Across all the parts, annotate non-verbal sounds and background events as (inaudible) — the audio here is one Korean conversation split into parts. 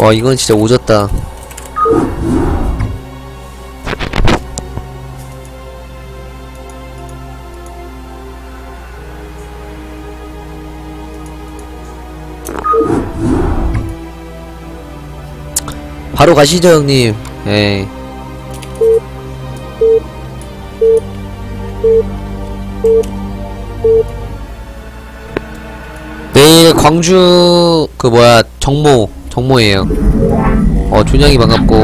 와 이건 진짜 오졌다. 바로 가시죠 형님. 예. 내일 광주 그 뭐야 정모 정모예요. 어 존양이 반갑고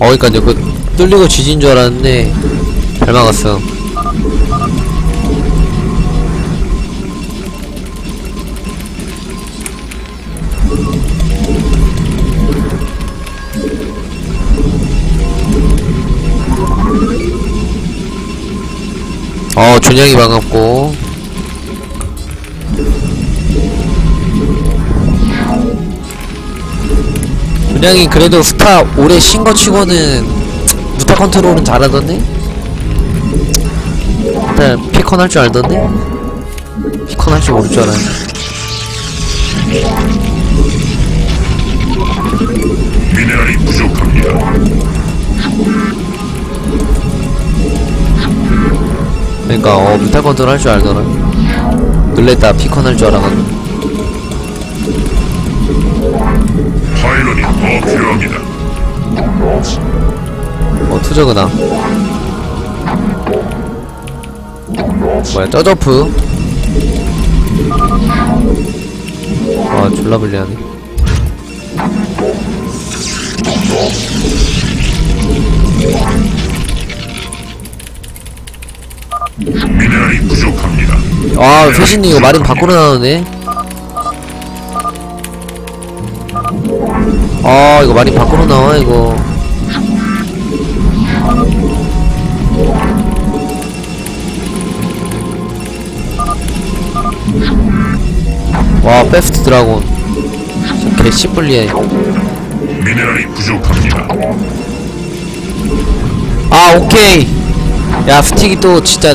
어 그니까 이제 그 뚫리고 지진 줄 알았는데 잘 막았어. 어 존양이 반갑고 존양이 그래도 스타 올해 신거 치고는 무타 컨트롤은 잘하던데? 일단 피컨 할 줄 알던데? 피컨 할 줄 모를 줄 알아요 미 그러니까 어 무타 컨트롤 할 줄 알더라. 놀랬다. 피컨 할 줄 알아가지고. 파일럿이 더 필요합니다. 어 투저그나 뭐야 저저프? 아 졸라 불리하네 아 회신님 이거 마린 밖으로 나오네 아 이거 마린 밖으로 나와 이거. 와 베스트 드라곤. 진짜 개 씨뿔리해 미네랄이 부족합니다. 아 오케이 야 스틱이 또 진짜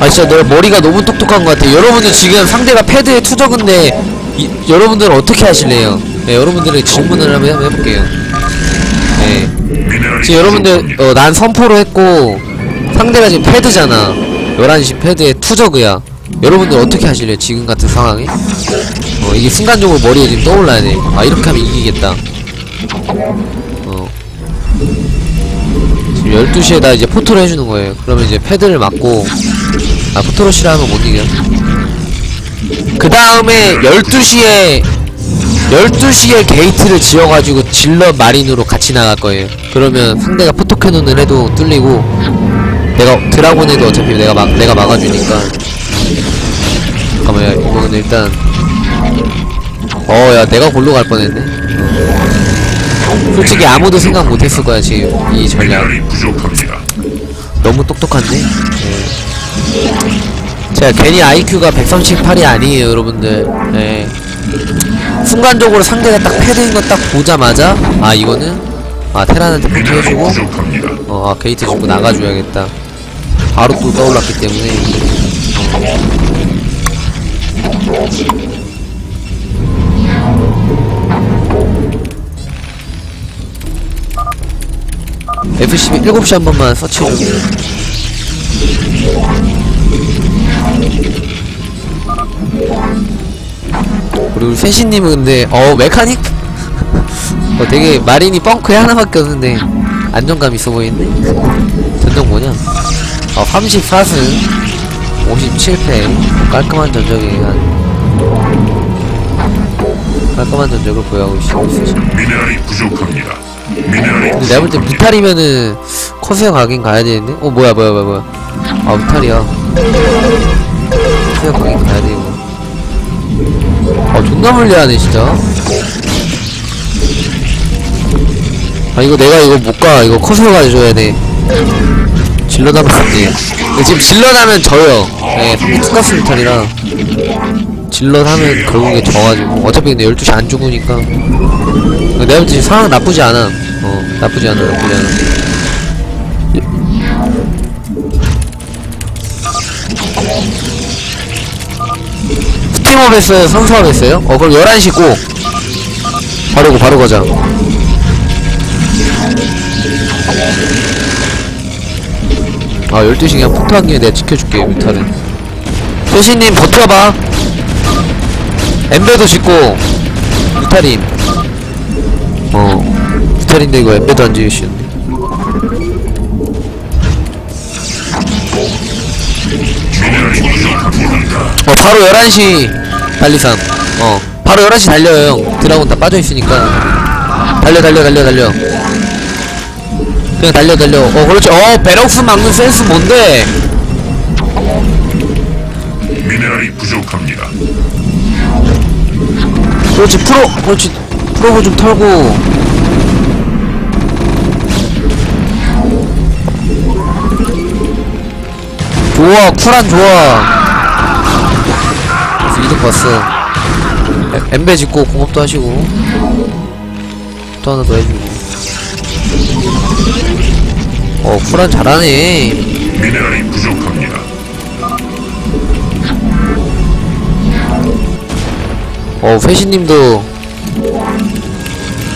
아 진짜 너 머리가 너무 똑똑한 것 같아. 여러분들 지금 상대가 패드에 투적인데 이, 여러분들은 어떻게 하실래요? 네, 여러분들의 질문을 한번 해- 해볼게요. 네. 지금 여러분들. 어, 난 선포로 했고 상대가 지금 패드잖아. 11시 패드에 투저그야. 여러분들 어떻게 하실래요? 지금 같은 상황에? 어 이게 순간적으로 머리에 지금 떠올라야 돼 아 이렇게 하면 이기겠다 12시에 나 이제 포토를 해주는 거예요 그러면 이제 패드를 맞고 아 포토로 싫어하면 못 이겨 그 다음에 12시에 12시에 게이트를 지어가지고 질러 마린으로 같이 나갈 거예요. 그러면 상대가 포토캐논을 해도 뚫리고 내가 드라곤 해도 어차피 내가 막 내가 막아주니까 잠깐만 야 이거 근데 일단 어 야 내가 골로 갈 뻔했네. 솔직히 아무도 생각 못했을 거야 지금 이 전략 부족합니다. 너무 똑똑한데? 네. 제가 괜히 IQ가 138이 아니에요 여러분들 네. 순간적으로 상대가 딱 패드인 거 딱 보자마자 아 이거는 아 테란한테 포트 해주고. 어 아, 게이트 주고 나가줘야겠다 바로 또 떠올랐기 때문에 F12 7시 한 번만 서치해줘 그리고 세신님은 근데 어 메카닉? (laughs) 어 되게 마린이 뻥크에 하나밖에 없는데 안정감 있어 보이는데? 전적 뭐냐? 어 34승 57패 깔끔한 전적이 한 깔끔한 전적을 보여하고 있어 미네랄이 부족합니다. 내가 볼 때. 무탈이면은 커세어 가긴 가야 되는데? 어 뭐야 뭐야 뭐야 뭐야. 아 무탈이야. 커세어 가긴 가야 돼 이거 아 존나 불리하네 진짜. 아 이거 내가 이거 못 가. 이거 커세어 가져줘야 돼. 질러다면 안돼 지금 질러다면 져요. 네 상대 투가스 무탈이라 질러하면 결국에 져가지고. 어차피 근데 12시 안 죽으니까. 내가 볼 때 상황 나쁘지 않아. 어 나쁘지 않아. 나쁘지 않아 스팀업 했어요? 선수업 했어요? 어 그럼 11시 꼭 바르고 바로 가자. 아 12시 그냥 폭탄 김에 내가 지켜줄게 뮤타는 소신님 버텨봐 엠베도 짓고 뮤타림 어 뮤타린데 이거 엠베도 안 지으시는데. 어 바로 11시 달리삼. 어 바로 11시 달려요 형. 드라곤 다 빠져있으니까. 달려 달려 달려 달려. 그냥 달려 달려. 어 그렇지. 어 베럭스 막는 센스 뭔데? 미네랄이 부족합니다. 그렇지 프로 그렇지. 프로브 좀 털고. 좋아 쿨한 좋아 이득 봤어. 엠- 엠베 짓고 공업도 하시고. 또 하나 더 해주고. 어 쿨한 잘하네. 미네랄이 부족합니다. 어 회신님도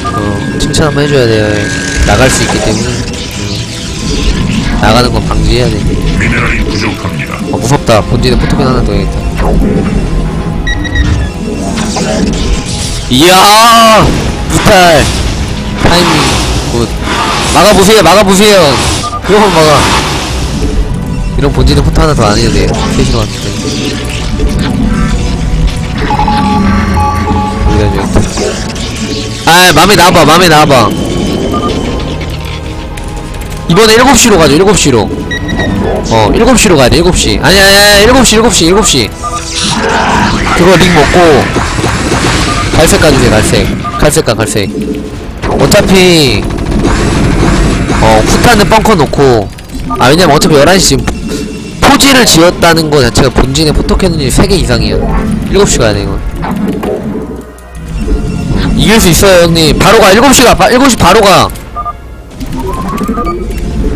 어 칭찬 한번 해줘야 돼요 나갈 수 있기 때문에 음. 나가는 건 방지해야 돼 미네랄이 부족합니다. 어, 무섭다. 본진에 포토겐 하나 더 해야겠다. 이야! 무탈! 타이밍, 굿. 막아보세요, 막아보세요! 그거만 막아. 이런 본진에 포토 하나 더 안 해도 돼요. 세시간 같을 때. 아, 맘에 나와봐, 맘에 나와봐. 이번에 7시로 가죠, 7시로. 어, 7시로 가야 돼, 7시. 아니, 아니, 아니, 7시, 7시, 7시. 그거 링 먹고, 갈색 가주세요, 갈색. 갈색 가, 갈색. 어차피, 어, 후타는 벙커 놓고, 아, 왜냐면 어차피 11시 지금 포지를 지었다는 거 자체가 본진에 포토캐논이 3개 이상이야. 7시 가야 돼, 이거. 이길 수 있어요, 형님. 바로 가, 7시 가, 바, 7시 바로 가.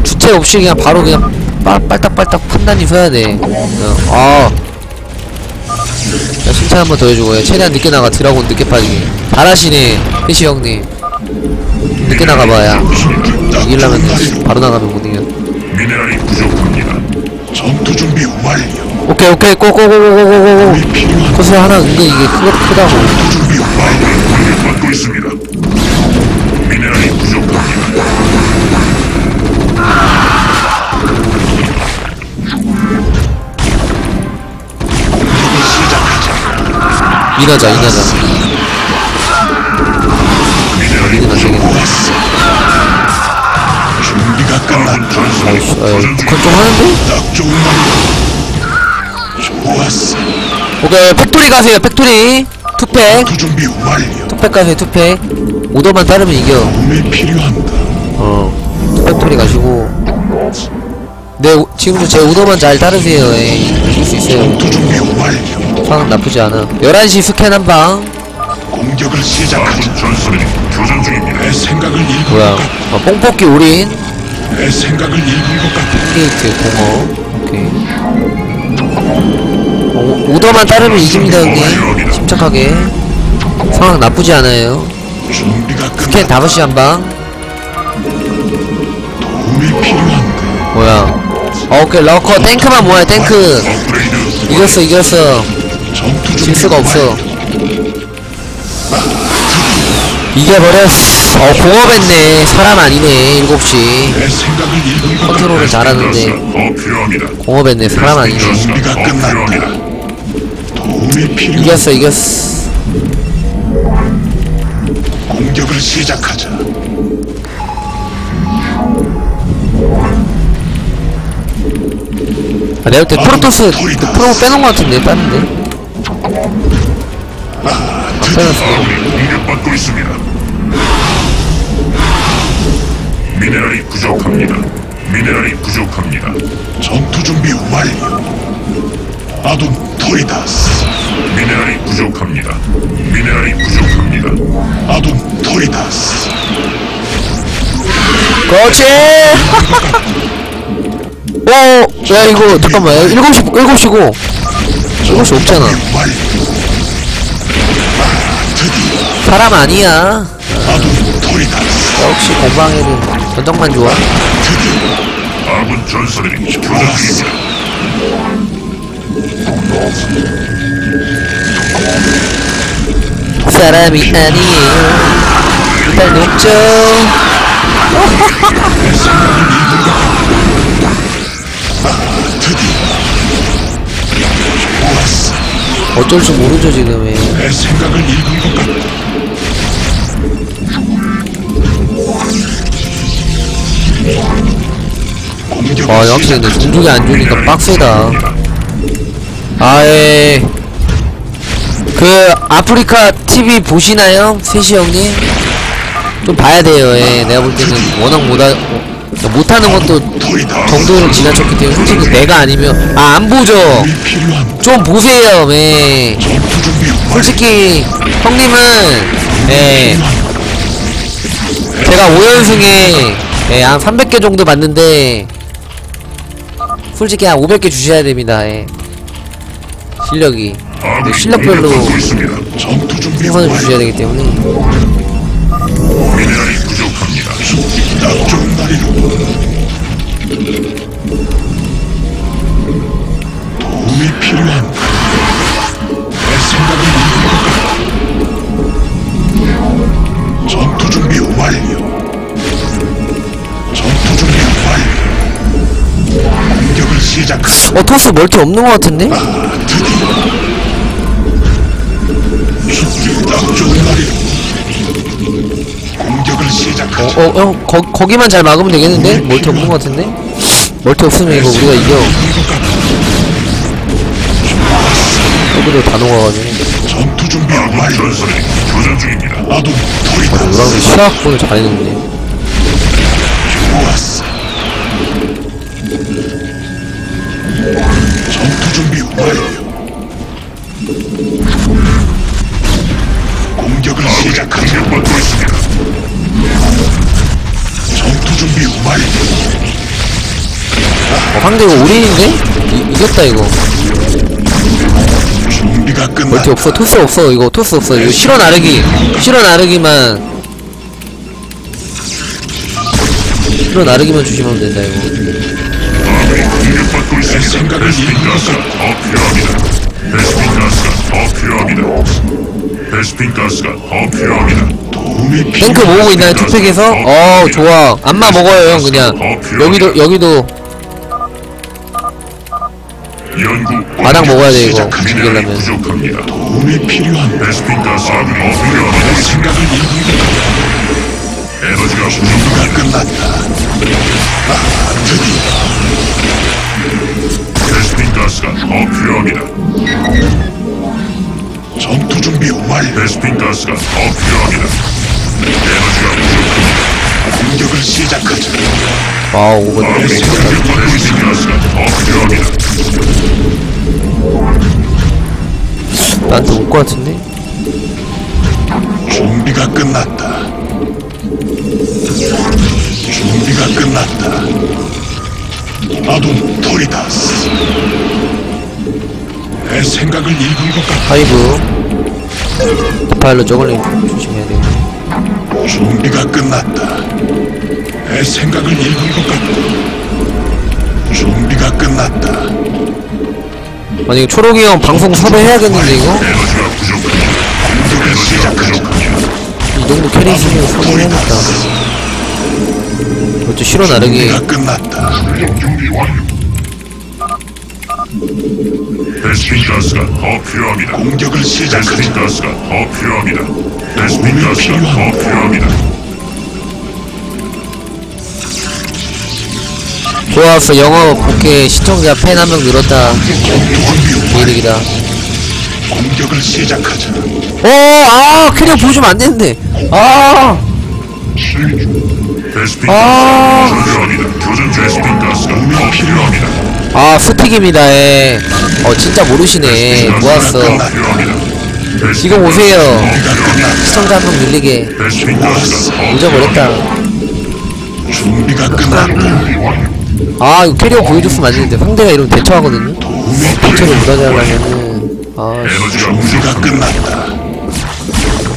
주체 없이 그냥 바로 그냥 빨, 빨딱빨딱 판단이 서야 돼. 어, 아. 자, 칭찬 한번 더 해주고, 요 최대한 늦게 나가, 드라곤 늦게 빠지게. 잘하시네, 해시 형님. 늦게 나가봐야. 이기려면 바로 나가면 못 이겨. 미네랄이 부족합니다. 전투 준비 완료. 오케이, 오케이. 필요한 코스 하나 은근 이게 크고, 크다고. 공격받고 있습니다. 미네랄이 부족합니다. 시작하자. 인하자, 인하자. 미네랄이. 준비가 어, 북한 좀 하는데? 딱 좋은 말이야. 좋았어. 오케이, 팩토리 가세요, 팩토리. 투팩. 전투 준비 완료. 투팩 가세요, 투팩. 오더만 따르면 이겨. 도움이 필요한다. 어, 팩토리 가시고. 네, 오- 지금도 제 오더만 잘 따르세요. 에이, 이길 수 있어요. 전투 준비 완료. 상황 나쁘지 않아. 11시 스캔 한 방. 공격을 시작하자. 아군 전술이 교전 중입니다. 내 생각을 읽은 뭐야. 것 같아. 어, 뽕뽑기 올인. 내 생각을 읽은 것 같아. 게이트, 공어. 오케이. 어, 오더만 따르면 이깁니다, 형님. 침착하게. 상황 나쁘지 않아요. 스캔 끝났다. 5시 한 방. 도움이 필요한다. 뭐야. 어, 오케이, 러커. 탱크만 모아요, 탱크. 이겼어, 이겼어. 전투 준비 질 수가 없어. 이겨버렸어. 어, 공업했네. 사람 아니네, 7시. 내 생각을 읽은 것 같아. 컨트롤을 잘하는데. 공업했네. 사람 아니네. 이 이겼어, 이겼어. 공격을 시작하자. 아, 내가 볼때 프로토스 그 프로 빼놓은 것 같은데, 땄는데. 아, 빼놨어. 공격받고 있습니다. 미네랄이 부족합니다. 미네랄이 부족합니다. 전투 준비 완료. 아둔 토리다스. 미네랄이 부족합니다. 미네랄이 부족합니다. 아둔 토리다스. 그렇지! (laughs) 어, 야, 이거, 잠깐만. 야, 7시, 7시고. 7시 없잖아. 사람 아니야. 아둔 토리다스. 역시 공방에는 전적만 좋아. 드디어 아군 전사들이 교전 중입니다. 사람이 아니에요. 일단 녹죠. 어쩔 줄 모르죠, 지금. 예. 내 생각을 읽은 것 같다. 공격 아, 역시 근데 종족이 안 좋으니까 빡세다. 아예. 그, 아프리카 TV 보시나요? 세시 형님? 좀 봐야 돼요, 예. 내가 볼 때는 워낙 못하, 어, 못하는 것도. 정도를 지나쳤기 때문에 솔직히 내가 아니면, 아, 안 보죠? 좀 보세요, 예. 솔직히, 형님은, 예. 제가 5연승에, 예, 한 300개 정도 봤는데, 솔직히 한 500개 주셔야 됩니다, 예. 실력이. 아군이 실력별로 생선을. 주셔야 되기 때문에. 도움이 필요한 같다. 전투 준비 완료. 어, 토스 멀티 없는 것 같은데? 아, 시작하자. 어, 형, 거, 거기만 잘 막으면 되겠는데? 멀티 없는 것 같은데? 멀티 없으면 이거 우리가 이겨. 여기도 다 녹아가지고. 전투 준비 교전 중입니다. 아둔 토리다. 노랑이 시야학분을 잘해놓네. 좋았어. 전투 준비 완료. 공격을 시작하자. 있습니다. 전투 준비 완료. 어, 상대 이거 올인인데? 이, 이겼다, 이거. 준비가 멀티. 없어, 토스 없어, 이거 토스 없어. 이거 실어 나르기. 실어 나르기만. 실어 나르기만 주시면 된다, 이거. 있습니다. 생각을 가스가 더 필요합니다. 베스핀 가스가 더 필요합니다. 베스핀 가스가 더 필요합니다. 도움이 필요. 탱크 모으고 있나요, 투팩에서? 어, 좋아. 안마 먹어요, 형, 그냥. 여기도, 여기도. 연구 마당 먹어야 돼, 이거. 죽이려면. 부족합니다. 도움이 필요한 베스핀 가스가 더내 필요합니다. 생각을 같다. 에너지가 부족합니다. 끝났다. 아, 드디어 베스핀 가스가 더 필요합니다. 전투 준비 완료. 베스핀 가스가 더 필요합니다. 에너지가 부족합니다. 공격을 시작하자. 아, 오버. 있는 가스가 더 필요합니다. 나한테 올것 같은데? 준비가 끝났다. 준비가 끝났다. 아둔 토리다스. 내 생각을 읽은 것 같다. 하이브. 디파일러 저걸링 조심해야 돼. 준비가 끝났다. 내 생각을 읽은 것 같다. 준비가 끝났다. 아니, 이거 초록이 형 방송 섭외해야겠는데, 이거? 에너지가. 공격을 시작하자. 이 정도 캐릭 있으면 섭외해야겠다. 어째 실어 나르기. 준비가 끝났다. 준비 완료. 베스핀 가스가 더 필요합니다. 공격을 베스핀 시작하자. 가스가 더 필요합니다. 베스핀 가스가 더 필요합니다. 좋았어, 영어 오케이. 시청자 팬 한 명 늘었다. 개이득이다. 공격을 시작하자. 어, 아, 캐릭 보여주면 안 되는데. 아, 베스핀 아. 가스가 필요합니다. 교전 베스핀 가스가 더 필요합니다. 아, 스틱입니다, 예. 어, 진짜 모르시네. 모았어. 지금 오세요. 시청자 한명 늘리게. 베스핀 가스가 더 잊어버렸다. 준비가 끝났다. 필요합니다. 아 이거 캐리어 보여줬으면 안 되는데 상대가 이러면 대처하거든요 대처를 필요하다. 못하게 하려면은 아씨 에너지가 끝났다.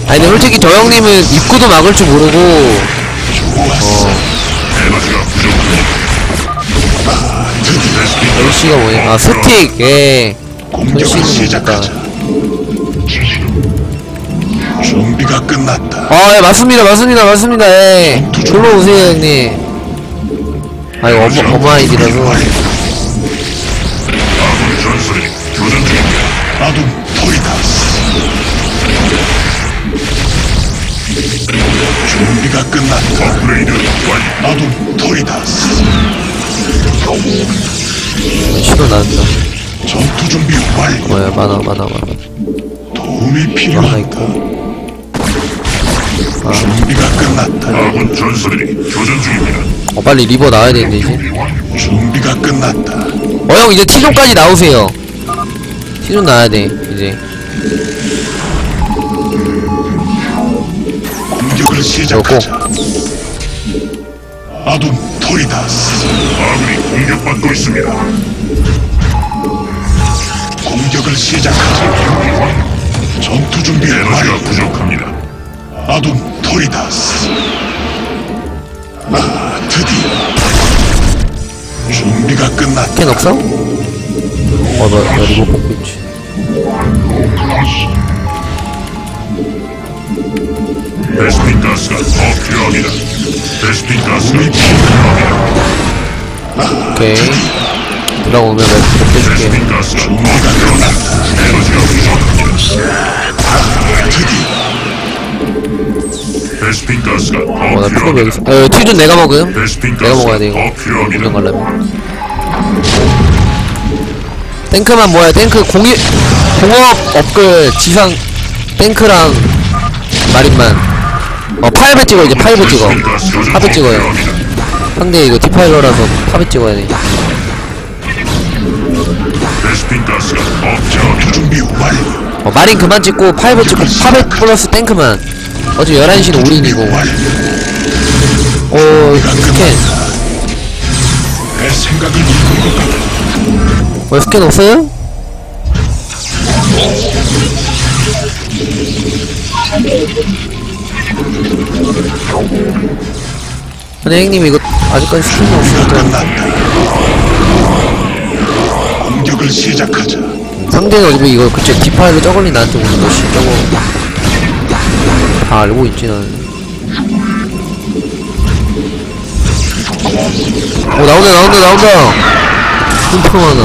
아니 근데 솔직히 저 형님은 입구도 막을 줄 모르고 LC가 뭐냐 아 스틱 예 전신은 시작하자. 준비가 끝났다. 아, 예, 맞습니다, 맞습니다, 맞습니다, 예. 졸로 오세요, 형님. 아, 이거 어머, 어마이디라서. 아군 전설이 교전 중입니다. 아둔 준비가 끝났다. 업그레이드 완료. 아둔 토리다스. 시도 난다. 전투 준비 완료. 뭐야, 많아, 많아, 많아. 도움이 하나 필요하다. 있고. 준비가 끝났다. 아군 전설이 교전 중입니다. 어, 빨리 리버 나와야 되는데, 이제. 준비가 끝났다. 어, 형, 이제 T존까지 나오세요. T존 나와야 돼, 이제. 공격을 시작하자. 아둔 토리다스. 아군이 공격받고 있습니다. 공격을 시작하자. 전투 준비 에너지가. 부족합니다. 아둔 토리다스. 아, 드디어. 준비가 끝났다. 캔 없어? 어, 너, 너 리버 뽑고 있지. 베스핀 가스가 더 필요합니다. 베스핀 가스가 더 필요하다. 오케이. 들어오면 그렇게 해줄게. 베스핀 가스가 더 필요합니다. 에너지가 부족합니다. 베스핀 가스가 더 어, 나 픽업 여기 있어. 필요합니다. 어, T존 내가 먹음. 내가 먹어야 돼, 이거. 더 필요합니다. 운전 가려면. 탱크만 뭐야, 탱크 공이, 공업 업글 지상 탱크랑 마린만. 어, 파이브 찍어, 이제 파이브 찍어. 파이브 더 찍어요. 상대 이거 디파일러라서 파이브 찍어야 돼. 어, 마린 그만 찍고 파이브 찍고 파이브 플러스 탱크만. 어제 11시는 올인이고. 완료. 어, 스캔. 왜 스캔 없어요? 근데 형님 이거 아직까지 스캔이 없으니까 끝났다. 공격을 시작하자. 상대는 어차피 이거 그쵸 디파일로 저걸리 나한테 오는 것이 저거 다 알고 있지 나는 오 나온다 나온다 나온다 흠평하다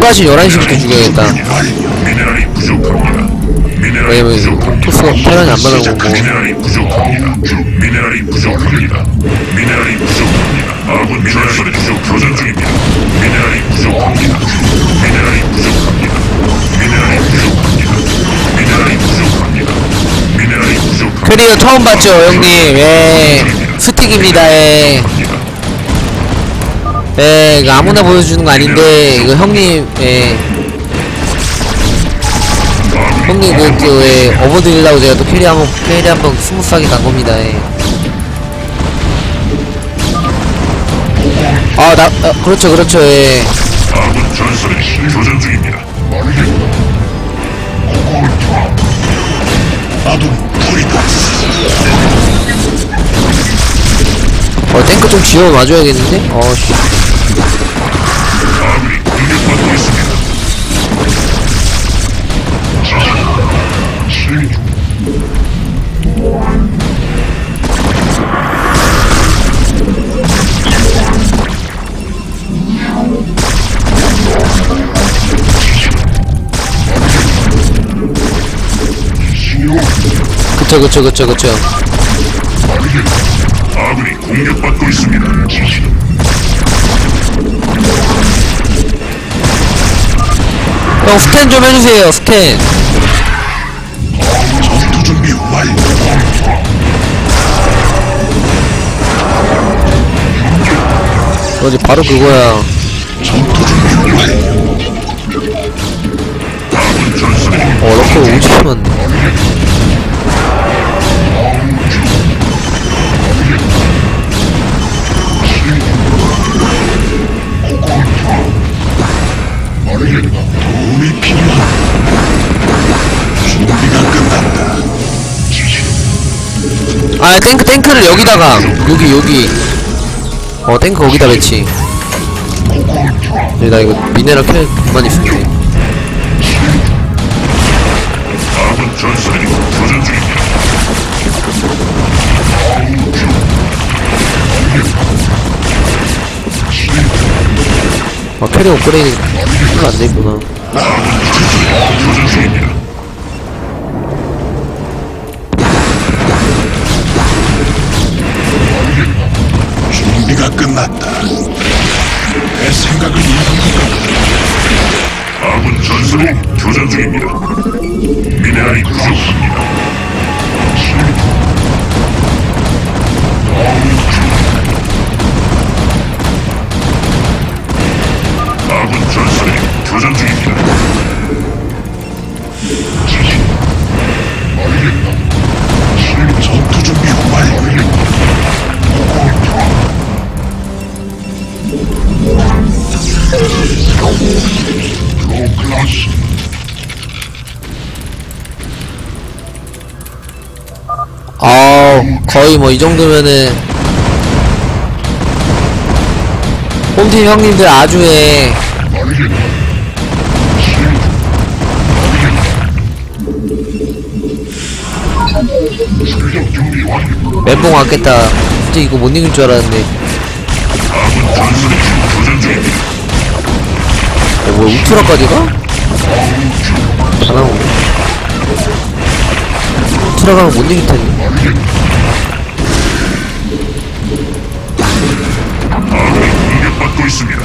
성가시 11시부터 죽여야겠다. 미네랄이 부족합니다. 미네랄이 왜냐면 부족합니다. 토스가 테란이 안 받아보고 미네랄이 부족합니다. 미네랄이 부족합니다. 미네랄이 부족합니다. 아군 미네랄이 부족 교전 중입니다. 미네랄이 부족합니다. 미네랄이 부족합니다. 미네랄이 부족합니다. 미네랄이 부족합니다. 미네랄이 부족합니다. 캐리어 처음 봤죠 형님 예 스틱입니다 예 예, 이거 아무나 보여주는 거 아닌데, 이거 형님, 예. 형님, 그, 그, 예, 업어드리려고 제가 또 캐리 한번, 캐리 한번 스무스하게 간 겁니다, 예. 아, 나, 아, 그렇죠, 그렇죠, 예. 어, 탱크 좀 지워 놔줘야겠는데? 어, 씨. 그쵸, 그쵸, 그쵸, 그쵸. 아군이 공격받고 있습니다. 형 스캔 좀 해주세요 스캔. 그러지 바로 그거야. 전투 준비 완료 어 넣고 오지면. 아 탱크 탱크를 여기다가. 여기 여기. 어 탱크 거기다 배치. 나 이거 미네랄 캘 그만 있으면 돼. 아 캐리 업그레이드 별로 안 돼있구나 끝났다. 내 생각을 읽은 것 같다. 아군 전선이 교전 중입니다. 미네랄이 부족합니다. 거의 뭐 이 정도면은 홈팀 형님들 아주에 멘붕 왔겠다 솔직히 이거 못 이길 줄 알았는데. 어 뭐야 울트라까지 가? 다 나오네 울트라 가면 못 이길 텐데 있습니다.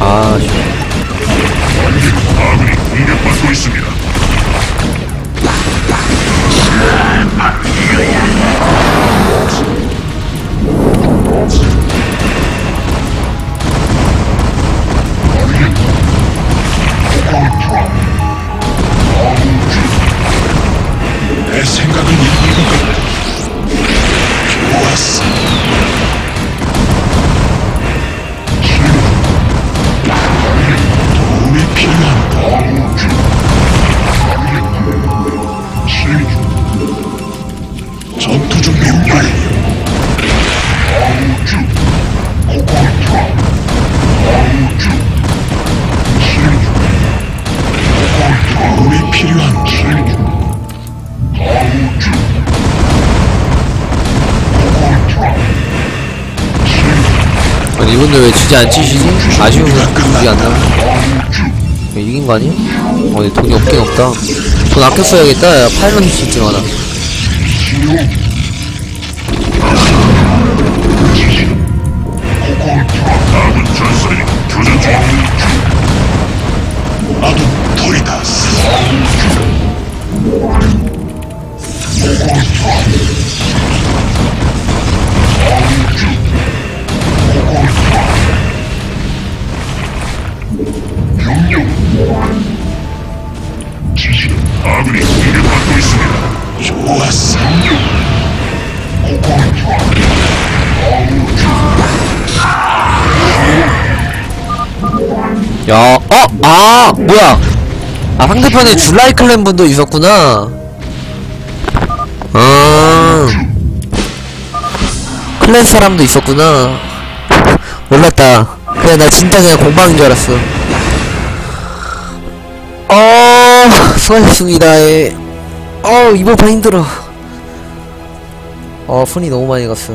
아 씨. 아 이분들 왜 주지 안 치시지? 아쉬우면 주지 안 나와 야, 이긴 거 아니야? 어 근데 돈이 없긴 없다 돈 아껴 써야겠다 야 파일럿 시스템 하나 아 아, 뭐야? 아, 상대편에 줄라이 클랜 분도 있었구나. 아. 클랜 사람도 있었구나. 몰랐다. 그냥 나 진짜 그냥 공방인 줄 알았어. 어, 수고하셨습니다. 예. 어, 이번 판 힘들어. 어, 푼이 너무 많이 갔어.